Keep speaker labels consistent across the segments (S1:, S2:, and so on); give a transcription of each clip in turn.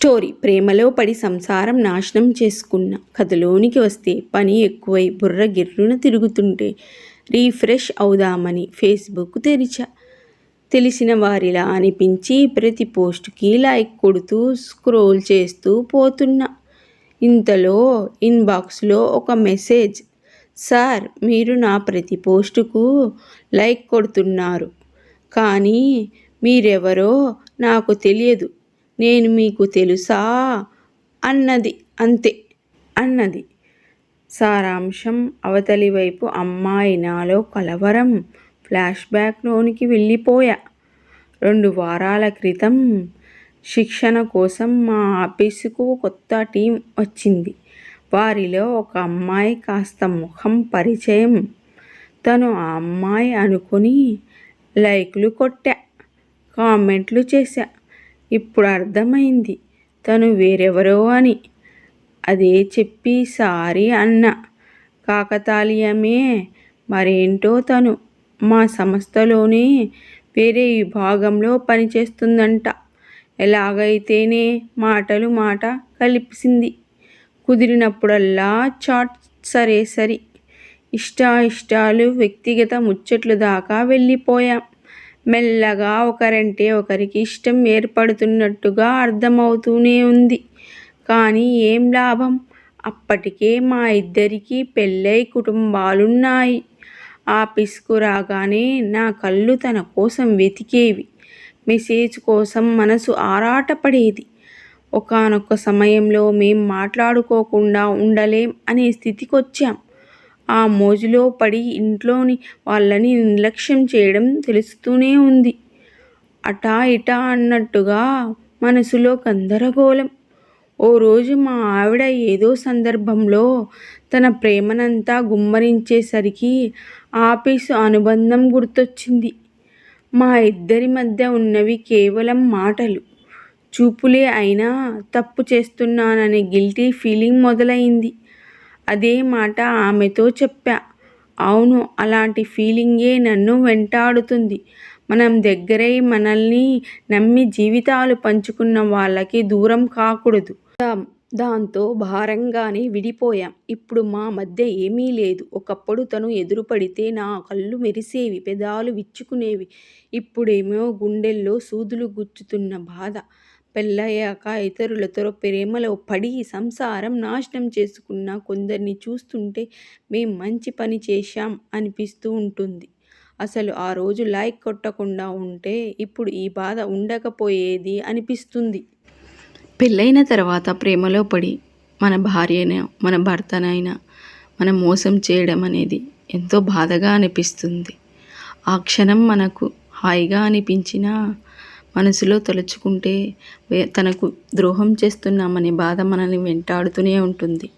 S1: Story. ప్రేమలో పడి సంసారం నాశనం చేసుకున్న కథలోనికి వస్తే పని ఎక్కువై బుర్ర గిర్రున తిరుగుతుంటే రీఫ్రెష్ అవుదామని ఫేస్బుక్ తెరిచా. తెలిసిన వారిలా అనిపించి ప్రతి పోస్ట్కి లైక్ కొడుతూ స్క్రోల్ చేస్తూ పోతున్నా. ఇంతలో ఇన్బాక్స్లో ఒక మెసేజ్ సార్ మీరు నా ప్రతి పోస్టుకు లైక్ కొడుతున్నారు. కానీ మీరెవరో నాకు తెలియదు. నేను మీకు తెలుసా? అన్నది అంతే అన్నది. సారాంశం అవతలి వైపు అమ్మాయి నాలో కలవరం ఫ్లాష్ బ్యాక్లోనికి వెళ్ళిపోయా. రెండు వారాల క్రితం శిక్షణ కోసం మా ఆఫీసుకు కొత్త టీం వచ్చింది. వారిలో ఒక అమ్మాయి కాస్త ముఖం పరిచయం. తను ఆ అమ్మాయి అనుకుని లైక్లు కొట్టా కామెంట్లు చేశా. ఇప్పుడు అర్థమైంది. తను వేరెవరో అని. అదే చెప్పి సారీ అన్న. కాకతాళీయమే. మరేంటో తను. మా సంస్థలోనే వేరే విభాగంలో పనిచేస్తుందంట. ఎలాగైతేనే మాటలు మాట కలిపిసింది. కుదిరినప్పుడల్లా చాట్ సరే సరి ఇష్టాయిష్టాలు వ్యక్తిగత ముచ్చట్లు దాకా వెళ్ళిపోయాం. మెల్లగా ఒకరంటే ఒకరికి ఇష్టం ఏర్పడుతున్నట్టుగా అర్థమవుతూనే ఉంది. కానీ ఏం లాభం? అప్పటికే మా ఇద్దరికీ పెళ్ళై కుటుంబాలున్నాయి. ఆఫీస్కు రాగానే నా కళ్ళు తన కోసం వెతికేవి. మెసేజ్ కోసం మనసు ఆరాటపడేది. ఒకానొక సమయంలో మేం మాట్లాడుకోకుండా ఉండలేం అనే స్థితికొచ్చాం. ఆ మోజులో పడి ఇంట్లోని వాళ్ళని నిర్లక్ష్యం చేయడం తెలుస్తూనే ఉంది. అటా ఇటా అన్నట్టుగా మనసులో గందరగోళం. ఓ రోజు మా ఆవిడ ఏదో సందర్భంలో తన ప్రేమనంతా గుమ్మరించేసరికి ఆఫీసు అనుబంధం గుర్తొచ్చింది. మా ఇద్దరి మధ్య ఉన్నవి కేవలం మాటలు. చూపులే అయినా తప్పు చేస్తున్నాననే గిల్టీ ఫీలింగ్ మొదలైంది. అదే మాట ఆమెతో చెప్పా. అవును అలాంటి ఫీలింగే నన్ను వెంటాడుతుంది. మనం దగ్గరై మనల్ని నమ్మి జీవితాలు పంచుకున్న వాళ్ళకి దూరం కాకూడదు. దాంతో భారంగానే విడిపోయాం. ఇప్పుడు మా మధ్య ఏమీ లేదు. ఒకప్పుడు తను ఎదురుపడితే నా కళ్ళు మెరిసేవి పెదాలు విచ్చుకునేవి. ఇప్పుడేమో గుండెల్లో సూదులు గుచ్చుతున్న బాధ. పెళ్ళయ్యాక ఇతరులతో ప్రేమలో పడి సంసారం నాశనం చేసుకున్న కొందరిని చూస్తుంటే మేం మంచి పని చేశాం అనిపిస్తూ ఉంటుంది. అసలు ఆ రోజు లైక్ కొట్టకుండా ఉంటే ఇప్పుడు ఈ బాధ ఉండకపోయేది అనిపిస్తుంది. పెళ్ళైన తర్వాత ప్రేమలో పడి మన భార్యనే మన భర్తనైనా మనం మోసం చేయడం అనేది ఎంతో బాధగా అనిపిస్తుంది. ఆ క్షణం మనకు హాయిగా అనిపించినా మనసులో తలుచుకుంటే తనకు ద్రోహం చేస్తున్నామనే బాధ మనల్ని వెంటాడుతూనే ఉంటుంది.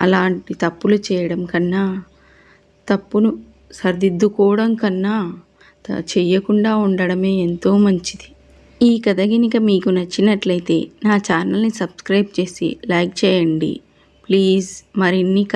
S1: అలాంటి తప్పులు చేయడం కన్నా తప్పును సరిదిద్దుకోవడం కన్నా చెయ్యకుండా ఉండడమే ఎంతో మంచిది. ఈ కథ గినిక మీకు నచ్చినట్లయితే నా ఛానల్ని సబ్స్క్రైబ్ చేసి లైక్ చేయండి. ప్లీజ్ మరిన్ని